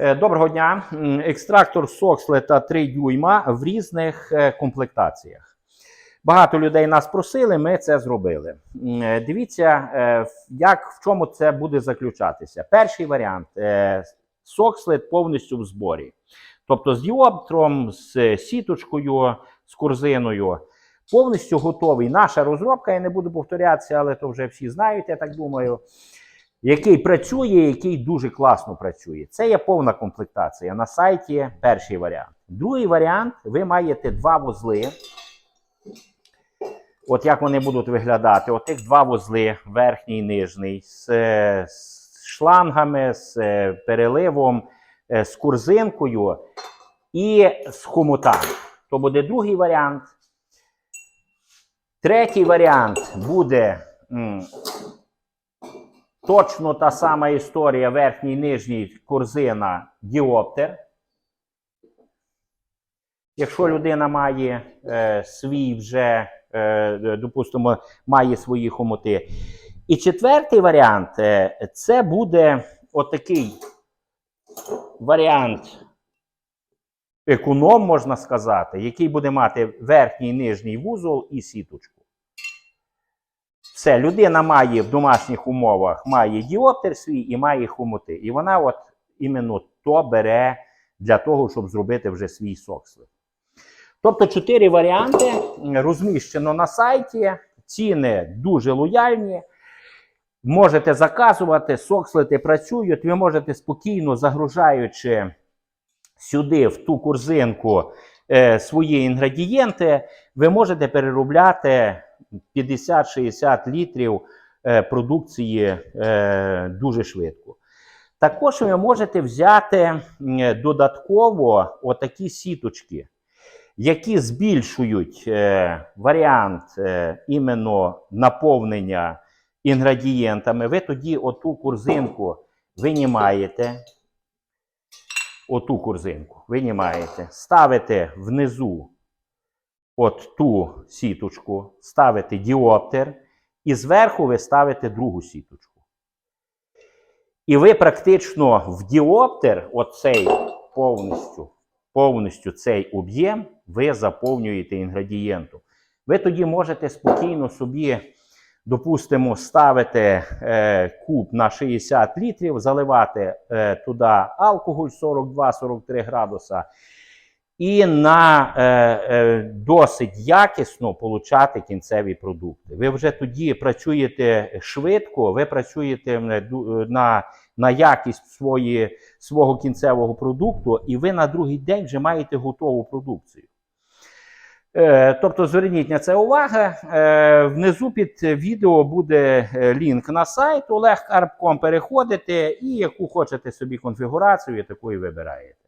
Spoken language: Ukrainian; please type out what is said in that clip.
Е, Доброго дня. Екстрактор Сокслета 3 дюйма в різних е, комплектаціях. Багато людей нас просили, ми це зробили. Е, Дивіться, як в чому це буде заключатися. Перший варіант Сокслет повністю в зборі. Тобто з діоптром, з сіточкою, з корзиною. Повністю готовий. Наша розробка, я не буду повторятися, але то вже всі знають, я так думаю який працює, який дуже класно працює. Це є повна комплектація. На сайті перший варіант. Другий варіант: ви маєте два вузли. От як вони будуть виглядати? От тих два вузли, верхній і нижній, з, з шлангами, з е, переливом, е, з курзинкою і з хомутами. То буде другий варіант. Третій варіант буде Точно та сама історія верхній нижній корзина діоптер. Якщо людина має е, свій вже, е, допустимо, має свої хомути. І четвертий варіант е, це буде отакий варіант економ, можна сказати, який буде мати верхній нижній вузол і сіточку. Все, людина має в домашніх умовах має діоптер свій і має хомути. І вона от іменно то бере для того, щоб зробити вже свій сокслет. Тобто чотири варіанти розміщено на сайті. Ціни дуже лояльні. Можете заказувати, сокслети працюють. Ви можете спокійно загружаючи сюди, в ту корзинку, е, свої інгредієнти, ви можете переробляти 50-60 літрів е, продукції е, дуже швидко. Також ви можете взяти додатково отакі сіточки, які збільшують е, варіант іменно наповнення інгредієнтами. Ви тоді оту корзинку винімаєте. Оту корзинку винімаєте, ставите внизу от ту сіточку, ставите діоптер, і зверху ви ставите другу сіточку. І ви практично в діоптер, оцей повністю, повністю цей об'єм, ви заповнюєте інгредієнтом. Ви тоді можете спокійно собі, допустимо, ставити е, куб на 60 літрів, заливати е, туди алкоголь 42-43 градуса і на е, е, досить якісно получати кінцеві продукти. Ви вже тоді працюєте швидко, ви працюєте на, на якість свої, свого кінцевого продукту, і ви на другий день вже маєте готову продукцію. Е, Тобто зверніть на це увагу. Е, Внизу під відео буде е, лінк на сайт Олег olegkarp.com. Переходите і яку хочете собі конфігурацію, таку і вибираєте.